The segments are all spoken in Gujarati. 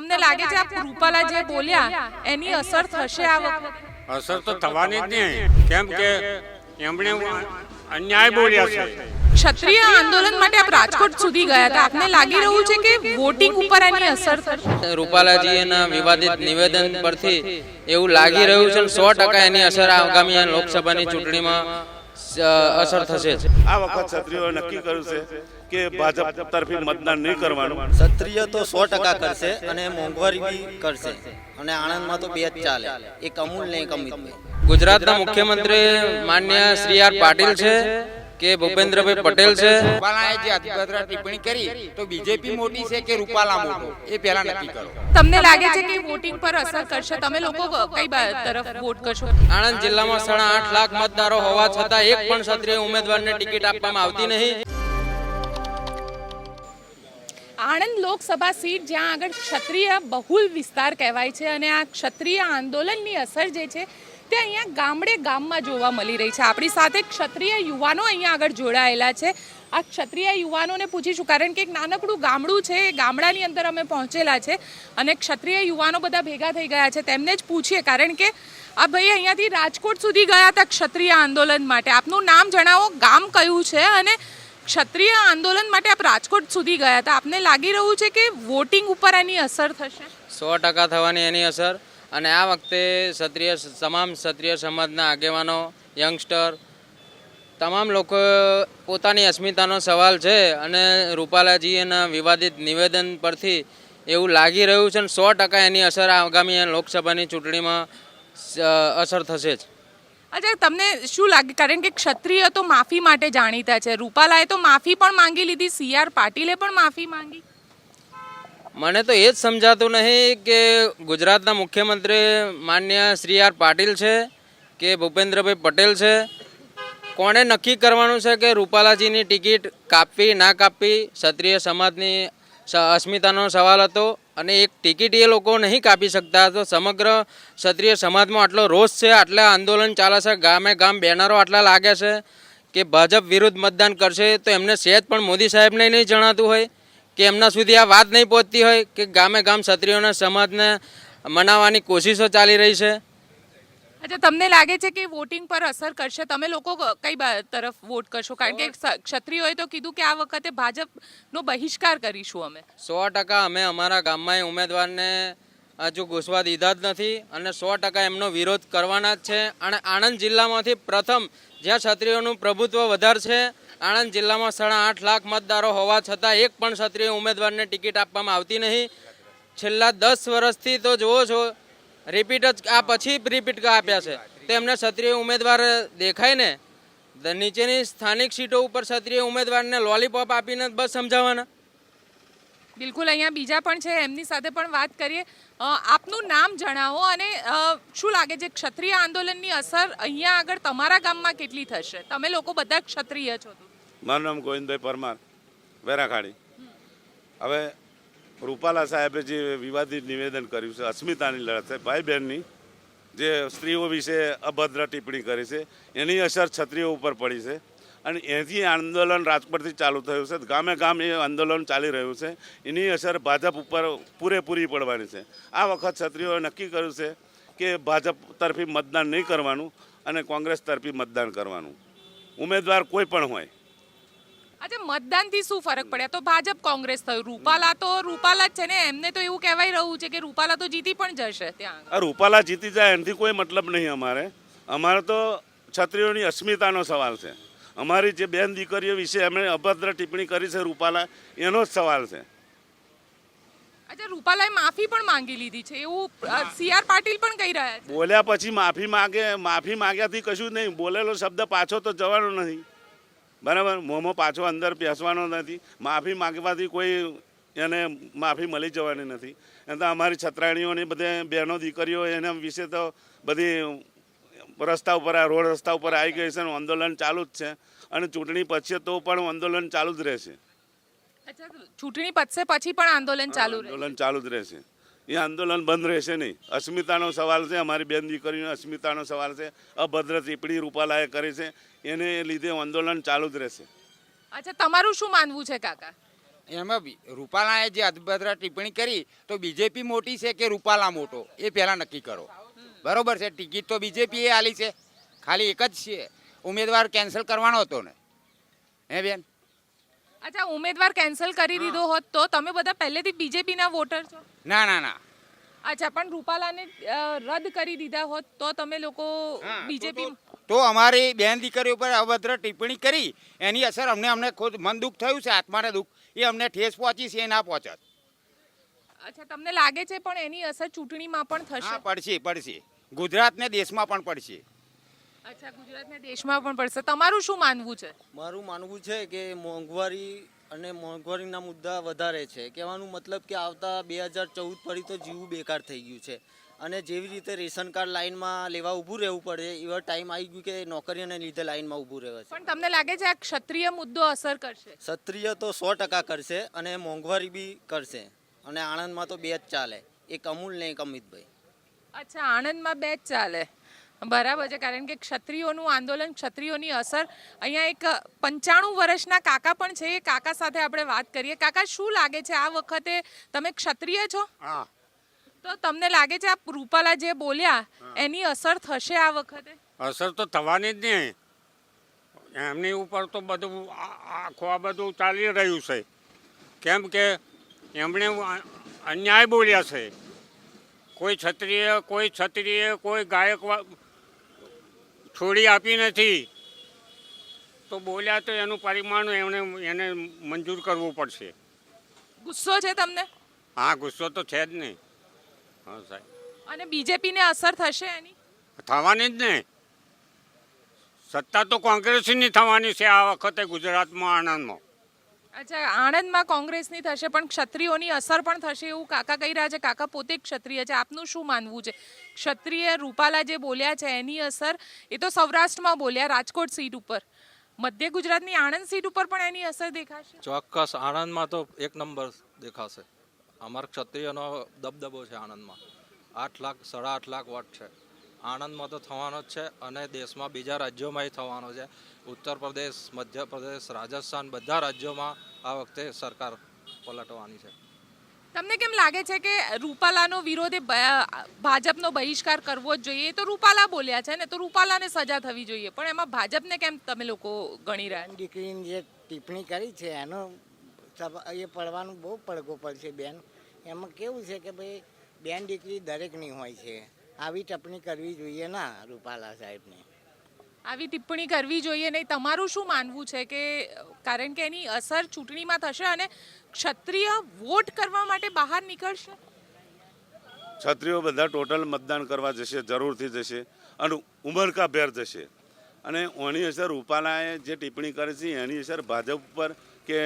તમને લાગે છે આપ રૂપાલા જે બોલ્યા એની અસર થશે આ વખતે? અસર તો થવાની જ નહીં. કેમ કે એમણે અન્યાય બોલ્યા છે. ક્ષત્રિય આંદોલન માટે આપ રાજકોટ સુધી ગયા હતા. આપને લાગી રહ્યું છે કે વોટિંગ ઉપર એની અસર થશે? રૂપાલાજીના વિવાદિત નિવેદન પરથી એવું લાગી રહ્યું છે સો ટકા એની અસર આગામી લોકસભાની ચૂંટણીમાં અસર થશે આ વખત ક્ષત્રિયોએ નક્કી કર્યું છે કે ભાજપ તરફી મતદાન નહીં કરવાનું? ક્ષત્રિય તો સો ટકા કરશે અને મોંઘવારી બી કરશે. અને આણંદમાં તો બે જ ચાલે. એક અમૂલ ને એક અમિતભાઈ ગુજરાતના મુખ્યમંત્રી માન્ય શ્રી આર પાટીલ છે કે ભૂપેન્દ્રભાઈ પટેલ છે? રૂપાલાએ જે અભદ્ર ટિપ્પણી કરી તો બીજેપી મોટી છે કે રૂપાલા મોટો? એ પહેલા નક્કી કરો. તમને લાગે છે કે વોટિંગ પર અસર કરશે? તમે લોકો કઈ તરફ વોટ કરશો? આણંદ જિલ્લામાં સાડા આઠ લાખ મતદારો હોવા છતાં એક પણ ક્ષત્રિય ઉમેદવારને ટિકિટ આપવામાં આવતી નહીં. આણંદ લોકસભા સીટ જ્યાં આગળ ક્ષત્રિય બહુલ વિસ્તાર કહેવાય છે અને આ ક્ષત્રિય આંદોલનની અસર જે છે તે અહીંયા ગામડે ગામમાં જોવા મળી રહી છે. આપણી સાથે ક્ષત્રિય યુવાનો અહીંયા આગળ જોડાયેલા છે. આ ક્ષત્રિય યુવાનોને પૂછીશું કારણ કે એક નાનકડું ગામડું છે, એ ગામડાની અંદર અમે પહોંચેલા છે અને ક્ષત્રિય યુવાનો બધા ભેગા થઈ ગયા છે. તેમને જ પૂછીએ કારણ કે આ ભાઈ અહીંયાથી રાજકોટ સુધી ગયા હતા ક્ષત્રિય આંદોલન માટે. આપનું નામ જણાવો, ગામ કયું છે અને ક્ષત્રિય આંદોલન માટે આપ રાજકોટ સુધી ગયા હતા. આપને લાગી રહ્યું છે કે વોટિંગ ઉપર એની અસર થશે? સો ટકા થવાની એની અસર. અને આ વખતે ક્ષત્રિય તમામ ક્ષત્રિય સમાજના આગેવાનો યંગસ્ટર તમામ લોકો પોતાની અસ્મિતાનો સવાલ છે અને રૂપાલાજીના વિવાદિત નિવેદન પરથી એવું લાગી રહ્યું છે અને સો ટકા એની અસર આગામી લોકસભાની ચૂંટણીમાં અસર થશે જ. અચ્છા, તમને શું લાગે? કારણ કે ક્ષત્રિય તો માફી માટે જાણીતા છે. રૂપાલાએ તો માફી પણ માંગી લીધી. સી પાટીલે પણ માફી માંગી. મને તો એ જ સમજાતું નહીં કે ગુજરાતના મુખ્યમંત્રી માન્ય શ્રી આર પાટીલ છે કે ભૂપેન્દ્રભાઈ પટેલ છે. કોણે નક્કી કરવાનું છે કે રૂપાલાજીની ટિકિટ કાપવી, ના કાપવી? ક્ષત્રિય સમાજની અસ્મિતાનો સવાલ હતો. અને એક ટિકિટ એ લોકો નહીં કાપી શકતા. તો સમગ્ર ક્ષત્રિય સમાજમાં આટલો રોષ છે, આટલા આંદોલન ચાલે છે, ગામે ગામ બેનરો આટલા લાગે છે કે ભાજપ વિરુદ્ધ મતદાન કરશે તો એમને સહેજ પણ મોદી સાહેબને નહીં જણાતું હોય, કે એમના સુધી આ વાત નહીં પહોંચતી હોય કે ગામે ગામ ક્ષત્રિયોના સમાજને મનાવવાની કોશિશો ચાલી રહી છે. અચ્છા તમને લાગે છે કે વોટિંગ પર અસર કરશે? તમે લોકો કઈ તરફ વોટ કરશો? કારણ કે ક્ષ- ક્ષત્રિયોએ તો કીધું કે આ વખતે ભાજપનો બહિષ્કાર કરીશું અમે. સો ટકા અમે અમારા ગામમાં ઉમેદવારને હજુ ઘૂસવા દીધા જ નથી અને સો ટકા એમનો વિરોધ કરવાના જ છે. અને આણંદ જિલ્લામાંથી પ્રથમ જ્યાં ક્ષત્રિયોનું પ્રભુત્વ વધારે છે આણંદ જિલ્લામાં સાડા આઠ લાખ મતદારો હોવા છતાં એક પણ ક્ષત્રિય ઉમેદવારને ટિકિટ આપવામાં આવતી નહીં. છેલ્લા દસ વર્ષથી તો જુઓ છો રિપીટ જ આ પછી રિપીટ આપ્યા છે. તેમને ક્ષત્રિય ઉમેદવાર દેખાય ને નીચેની સ્થાનિક સીટો ઉપર ક્ષત્રિય ઉમેદવારને લોલીપોપ આપીને બસ સમજાવવાના. બિલકુલ અહીંયા બીજા પણ છે એમની સાથે પણ વાત કરીએ. આપનું નામ જણાવો અને શું લાગે છે ક્ષત્રિય આંદોલનની અસર અહીંયા આગળ તમારા ગામમાં કેટલી થશે? તમે લોકો બધા ક્ષત્રિય છો મારું નામ ગોવિંદભાઈ પરમાર વેરાખાડી. હવે રૂપાલા સાહેબે જે વિવાદિત નિવેદન કર્યું છે, અસ્મિતાની લડત છે ભાઈ બહેનની જે સ્ત્રીઓ વિશે અભદ્ર ટિપ્પણી કરી છે, એની અસર છત્રીઓ ઉપર પડી છે અને એથી આંદોલન રાજકોટથી ચાલુ થયું છે, ગામે ગામ એ આંદોલન ચાલી રહ્યું છે, એની અસર ભાજપ ઉપર પૂરેપૂરી પડવાની છે. આ વખત છત્રીઓએ નક્કી કર્યું છે કે ભાજપ તરફી મતદાન નહીં કરવાનું અને કોંગ્રેસ તરફી મતદાન કરવાનું. ઉમેદવાર કોઈ પણ હોય અચ્છા મતદાનથી શું ફરક પડ્યા તો ભાજપ કોંગ્રેસ થયું. રૂપાલા તો રૂપાલા જ છે ને એમને તો એવું કહેવાય રહ્યું છે કે રૂપાલા તો જીતી પણ જશે ત્યાં આ રૂપાલા જીતી જાય એનાથી કોઈ મતલબ નહીં અમારે. અમારે તો છત્રીઓની અસ્મિતાનો સવાલ છે. અમારી જે બેન દીકરીઓ વિશે એમણે અભદ્ર ટિપ્પણી કરી છે રૂપાલા એનો જ સવાલ છે. અચ્છા રૂપાલાએ માફી પણ માંગી લીધી છે. એવું સીઆર પાટીલ પણ કહી રહ્યા છે. બોલ્યા પછી માફી માગે માફી માગ્યાથી કશું જ નહીં. બોલેલો શબ્દ પાછો તો જવાનો નથી બરાબર? મોંમાં પાછો અંદર બેસવાનો નથી. માફી માગવાથી કોઈ એને માફી મળી જવાની નથી. એમ તો અમારી છત્રાણીઓની બધે બહેનો દીકરીઓ એના વિશે તો બધી રસ્તા ઉપર આ રોડ રસ્તા ઉપર આવી ગઈ છે આંદોલન ચાલુ જ છે. અને ચૂંટણી પછી તો પણ આંદોલન ચાલુ જ રહેશે. ચૂંટણી પતશે પછી પણ આંદોલન ચાલુ આંદોલન ચાલુ જ રહેશે. એ આંદોલન બંધ રહેશે નહીં. અસ્મિતાનો સવાલ છે અમારી બેન દીકરીનો અસ્મિતાનો સવાલ છે અભદ્ર ટિપ્પણી રૂપાલાએ કરી છે એને લીધે આંદોલન ચાલુ જ રહેશે. અચ્છા તમારું શું માનવું છે કાકા? એમાં રૂપાલાએ જે અભદ્ર ટિપ્પણી કરી તો બીજેપી મોટી છે કે રૂપાલા મોટો? એ પહેલા નક્કી કરો. બરોબર છે? ટિકિટ તો બીજેપી એ આલી છે. ખાલી એક જ છે. ઉમેદવાર કેન્સલ કરવાનો હતો ને. હે બેન? અચ્છા ઉમેદવાર કેન્સલ કરી દીધો હોત તો? તમે બધા પહેલેથી બીજેપીના વોટર છો? ના ના ના. અચ્છા પણ રૂપાલાને રદ કરી દીધા હોત તો તમે લોકો બીજેપી તો- અમારી બેન દીકરીઓ પર અભદ્ર ટિપ્પણી કરી. એની અસર અમને અમને ખુદ મન દુઃખ થયું છે આત્માને દુઃખ. એ અમને ઠેસ પહોંચી છે એ ના પહોંચત. અચ્છા તમને લાગે છે પણ એની અસર ચૂંટણીમાં પણ થશે? પડશે પડશે. ગુજરાતને દેશમાં પણ પડશે. અચ્છા ગુજરાતના દેશમાં પણ પડશે. તમારું શું માનવું છે? મારું માનવું છે કે મોંઘવારી અને મોંઘવારીના મુદ્દા વધારે છે. કહેવાનું મતલબ કે આવતા બે હજાર ચૌદ પડી તો જીવું બેકાર થઈ ગયું છે. અને જેવી રીતે રેશન કાર્ડ લાઈનમાં લેવા ઊભું રહેવું પડે એવા ટાઈમ આવી ગયું કે નોકરીને લીધે લાઈનમાં ઊભું રહેવા છે. પણ તમને લાગે છે આ ક્ષત્રિય મુદ્દો અસર કરશે? ક્ષત્રિય તો સો ટકા કરશે અને મોંઘવારી બી કરશે. અને આણંદમાં તો બે જ ચાલે. એક અમૂલ ને એક અમિતભાઈ. અચ્છા આણંદમાં બે જ ચાલે. બરાબર છે કારણ કે ક્ષત્રિયોનું આંદોલન ક્ષત્રિયોની અસર. અહીંયા એક પંચાણું વર્ષના કાકા પણ છે એ કાકા સાથે આપણે વાત કરીએ. કાકા શું લાગે છે આ વખતે તમે ક્ષત્રિય છો? હા. તો તમને લાગે છે આ રૂપાલા જે બોલ્યા એની અસર થશે આ વખતે? અસર તો થવાની જ નહીં. એમની ઉપર તો બધું આ- આખું આ બધું ચાલી રહ્યું છે. કેમ કે એમણે અન્યાય બોલ્યા છે. કોઈ ક્ષત્રિય કોઈ ક્ષત્રિય કોઈ ગાયક છોડી આપી નથી. તો બોલ્યા તો એનું પરિમાણ એમણે એને મંજૂર કરવું પડશે. ગુસ્સો છે તમને? હા ગુસ્સો તો છે જ નહીં હા સાહેબ. અને બીજેપીને અસર થશે એની? થવાની જ ને. સત્તા તો કોંગ્રેસની થવાની છે આ વખતે ગુજરાતમાં આણંદમાં. અચ્છા, આણંદમાં કોંગ્રેસની થશે, પણ ક્ષત્રિયોની અસર પણ થશે એવું કાકા કહી રહ્યા છે. કાકા પોતે ક્ષત્રિય છે. આપનું શું માનવું છે? ક્ષત્રિય રૂપાલા જે બોલ્યા છે, એની અસર એ તો સૌરાષ્ટ્રમાં બોલ્યા, રાજકોટ સીટ ઉપર. મધ્ય ગુજરાતની આણંદ સીટ ઉપર પણ એની અસર દેખાશે? ચોક્કસ, આણંદમાં તો એક નંબર દેખાશે. અમારા ક્ષત્રિયનો દબદબો છે આણંદમાં. આઠ લાખ, સાડા આઠ લાખ વોટ છે. આણંદમાં તો થવાનો જ છે અને દેશમાં બીજા રાજ્યોમાંય થવાનો છે. ઉત્તર પ્રદેશ મધ્યપ્રદેશ રાજસ્થાન બધા રાજ્યોમાં આ વખતે સરકાર પલટવાની છે. તમને કેમ લાગે છે કે રૂપાલાનો વિરોધે બ- ભાજપનો બહિષ્કાર કરવો જ જોઈએ? તો રૂપાલા બોલ્યા છે ને તો રૂપાલાને સજા થવી જોઈએ. પણ એમાં ભાજપને કેમ તમે લોકો ગણી રહ્યા? દીકરીની જે ટિપ્પણી કરી છે એનો એ પડવાનું બહુ પડઘો પડશે બેન. એમાં કેવું છે કે ભાઈ બેન દીકરી દરેકની હોય છે. આવી ટિપ્પણી કરવી જોઈએ ના રૂપાલા સાહેબને. આવી ટિપ્પણી કરવી જોઈએ નહીં. તમારું શું માનવું છે કે કારણ કે એની અસર ચૂંટણીમાં થશે અને ક્ષત્રિય વોટ કરવા માટે બહાર નીકળશે? ક્ષત્રિયો બધા ટોટલ મતદાન કરવા જશે જરૂરથી જશે અને ઉમરકાભેર જશે. અને ઓની અસર રૂપાલાએ જે ટિપ્પણી કરી છે એની અસર ભાજપ પર કે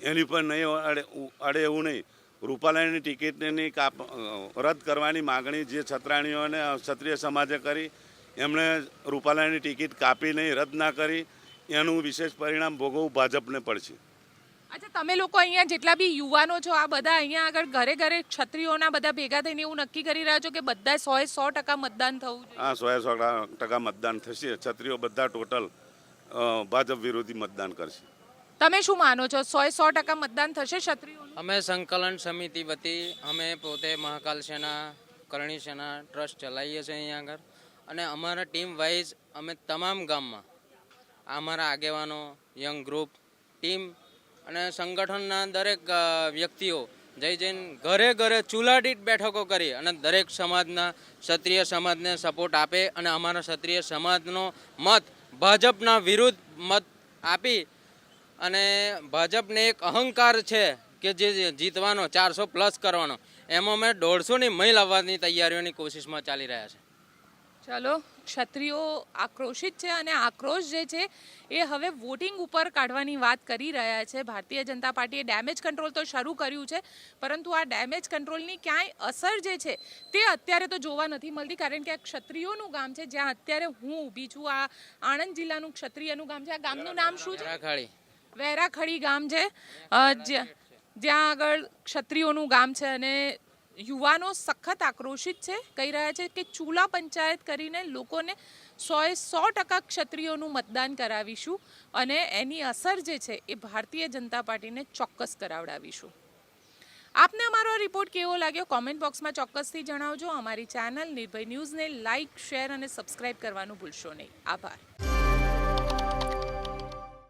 એની પર નહીં અડે અડે એવું નહીં. રૂપાલાની ટિકિટની કાપ રદ કરવાની માગણી જે છત્રાણીઓને ક્ષત્રિય સમાજે કરી એમણે રૂપાલાની ટિકિટ કાપી નહીં રદ ના કરી એનું વિશેષ પરિણામ ભોગવવું ભાજપને પડશે. અચ્છા તમે લોકો અહીંયા જેટલા બી યુવાનો છો આ બધા અહીંયા આગળ ઘરે ઘરે ક્ષત્રિયોના બધા ભેગા થઈને એવું નક્કી કરી રહ્યા છો કે બધા સો સો ટકા મતદાન થવું જોઈએ? હા સો સો ટકા મતદાન થશે. ક્ષત્રિયો બધા ટોટલ ભાજપ વિરોધી મતદાન કરશે. તમે શું માનો છો? સો સો ટકા મતદાન થશે ક્ષત્રિયો અમે સંકલન સમિતિ વતી અમે પોતે મહાકાલ સેના, કરણી સેના ટ્રસ્ટ ચલાવીએ છીએ અહીંયા આગળ. અને અમારા ટીમ વાઇઝ અમે તમામ ગામમાં અમારા આગેવાનો, યંગ ગ્રુપ, ટીમ અને સંગઠનના દરેક વ્યક્તિઓ જઈ જઈને ઘરે ઘરે ચૂલાદીઠ બેઠકો કરી અને દરેક સમાજના, ક્ષત્રિય સમાજને સપોર્ટ આપે અને અમારા ક્ષત્રિય સમાજનો મત ભાજપના વિરુદ્ધ મત આપી અને ભાજપને એક અહંકાર છે કે જે જીતવાનો ચારસો પ્લસ કરવાનો. એમાં અમે દોઢસોની મહિલ લાવવાની તૈયારીઓની કોશિશમાં ચાલી રહ્યા છે. ચાલો ક્ષત્રિયો આક્રોશિત છે અને આક્રોશ જે છે એ હવે વોટિંગ ઉપર કાઢવાની વાત કરી રહ્યા છે. ભારતીય જનતા પાર્ટીએ ડેમેજ કંટ્રોલ તો શરૂ કર્યું છે પરંતુ આ ડેમેજ કંટ્રોલની ક્યાંય અસર જે છે તે અત્યારે તો જોવા નથી મળતી કારણ કે આ ક્ષત્રિયોનું ગામ છે જ્યાં અત્યારે હું ઊભી છું. આ આણંદ જિલ્લાનું ક્ષત્રિયનું ગામ છે. આ ગામનું નામ શું છે? વેરાખડી ગામ છે. જ્યાં આગળ ક્ષત્રિયોનું ગામ છે અને યુવાનો સખત આક્રોશિત છે. કહી રહ્યા છે કે ચૂલા પંચાયત કરીને લોકોને સોએ સો ટકા ક્ષત્રિયોનું મતદાન કરાવીશું અને એની અસર જે છે એ ભારતીય જનતા પાર્ટીને ચોક્કસ કરાવડાવીશું. આપને અમારો રિપોર્ટ કેવો લાગ્યો કોમેન્ટ બોક્સમાં ચોક્કસથી જણાવજો. અમારી ચેનલ નિર્ભય ન્યૂઝને લાઇક શેર અને સબસ્ક્રાઇબ કરવાનું ભૂલશો નહીં. આભાર.